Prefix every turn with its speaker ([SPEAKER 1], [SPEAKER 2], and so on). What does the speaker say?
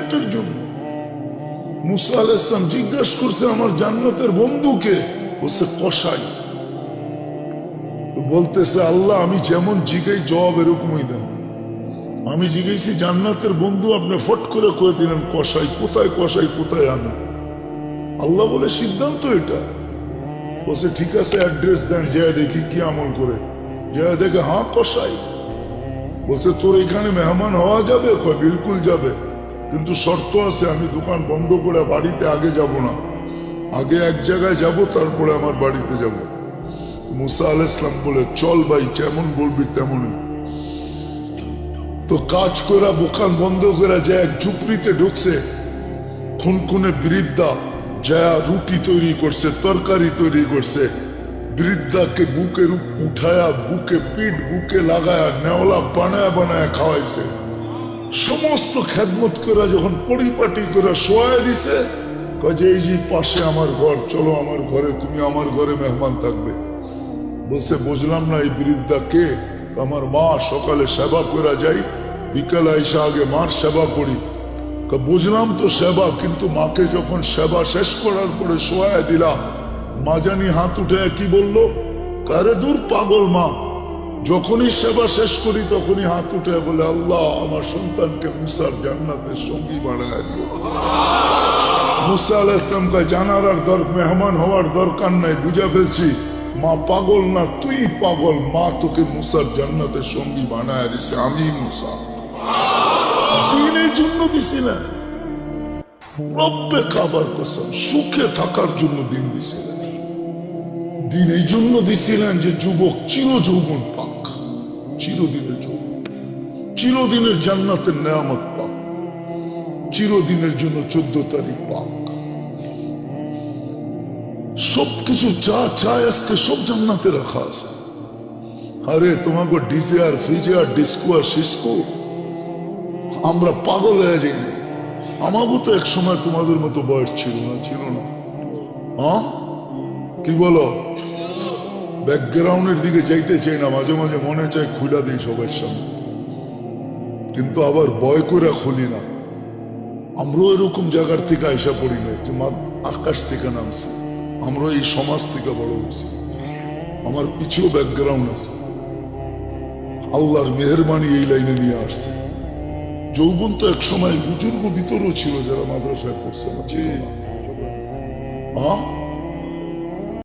[SPEAKER 1] এটার জন্য। মুসা আল ইসলাম জিজ্ঞাসা করছে আমার জান্নাতের বন্ধুকে। বলছে কষাই বলতেছে, আল্লাহ, আমি যেমন জিগাই, জবাব এরকমই দেন। আমি জিজ্ঞেসি জান্নাতের বন্ধু আপনি ফট করে কয়ে দিলেন কষাই কোথায় কষাই কোথায় আমি? আল্লাহ বলে, সিদ্ধান্ত এটা। বলছে, ঠিক আছে, অ্যাড্রেস দেন যা দেখি কি আমল করে। যা দেখে হ্যাঁ কষাই বলছে, তোর এখানে মেহমান হওয়া যাবে? কয়, বিলকুল যাবে। কিন্তু শর্ত আছে, আমি দোকান বন্ধ করে বাড়িতে আগে যাব না। আগে এক জায়গায় যাব, তারপরে আমার বাড়িতে যাব। মুসা আল ইসলাম বলে, চল ভাই, যেমন বলবি তেমনই। তো কাজ করা দোকান বন্ধ করে যায় এক ঝুপড়িতে ঢুকছে, খুনখুনে বৃদ্ধা যা রুটি তৈরি করছে, তরকারি তৈরি করছে। বৃদ্ধাকে বুকের উঠায়া, বুকে পিঠ, বুকে লাগায়া, নেওলা বানায়া বানায়া খাওয়াইছে। সমস্ত খেদমত করে যখন পরিপাটি করে শোয়া দিছে যে, এই যে পাশে আমার ঘর, চলো আমার ঘরে, তুমি আমার ঘরে মেহমান থাকবে। বলছে, বুঝলাম না, এই বৃদ্ধা কে? আমার মা সকালে সেবা করে যাই, বিকালে এসে আগে মার সেবা করি। বুঝলাম তো সেবা, কিন্তু মাকে যখন সেবা শেষ করার পরে শোয়া দিলাম, মা জানি হাত উঠে কি বলল? কারে দূর পাগল মা? যখনই সেবা শেষ করি, তখনই হাত উঠে বলে, আল্লাহ, আমার সন্তানকে মুসার জান্নাতের সঙ্গী বাড়ায় মুসা আল ইসলাম কয়, জানার আর দর, মেহমান হওয়ার দরকার নাই ফেলছি। মা পাগল না, তুই পাগল। মা তোকে মুসার জান্নাতের সঙ্গী বানায় দিছে, আমি মুসা। দিনের জন্য দিছি না। রব্বে কাবার কসম, সুখে থাকার জন্য দিন দিছিলেন দিন এই জন্য দিছিলেন যে যুবক চির যৌবন পাক চিরদিনের যৌবন চিরদিনের জান্নাতের নেয়ামত পাক। চিরদিনের জন্য চোদ্দ তারিখ পাক। সবকিছু যা চায় আজকে সব জান্নাতে রাখা আছে। আরে, তোমাকে ডিজে আর ফিজে আর ডিস্কো আর সিস্কো, আমরা পাগল হয়ে যাই না। আমারও তো এক সময় তোমাদের মতো বয়স ছিল না ছিল না। কি বলো? ব্যাকগ্রাউন্ডের দিকে যাইতে চাই না, মাঝে মাঝে মনে চায় খুলা দিই সবার সামনে। কিন্তু আবার ভয় করে খুলি না। আমরাও এরকম জায়গার থেকে আইসা পড়ি না যে মা আকাশ থেকে নামছে। আমরা এই সমাজ থেকে বড় হয়েছি। আমার পিছিয়েও ব্যাকগ্রাউন্ড আছে। আল্লাহর মেহরবানি এই লাইনে নিয়ে আসছে। যৌবন তো এক সময় বুজুর্গ ভিতরও ছিল যারা মাদ্রাসায় পড়ছে না। ছিল না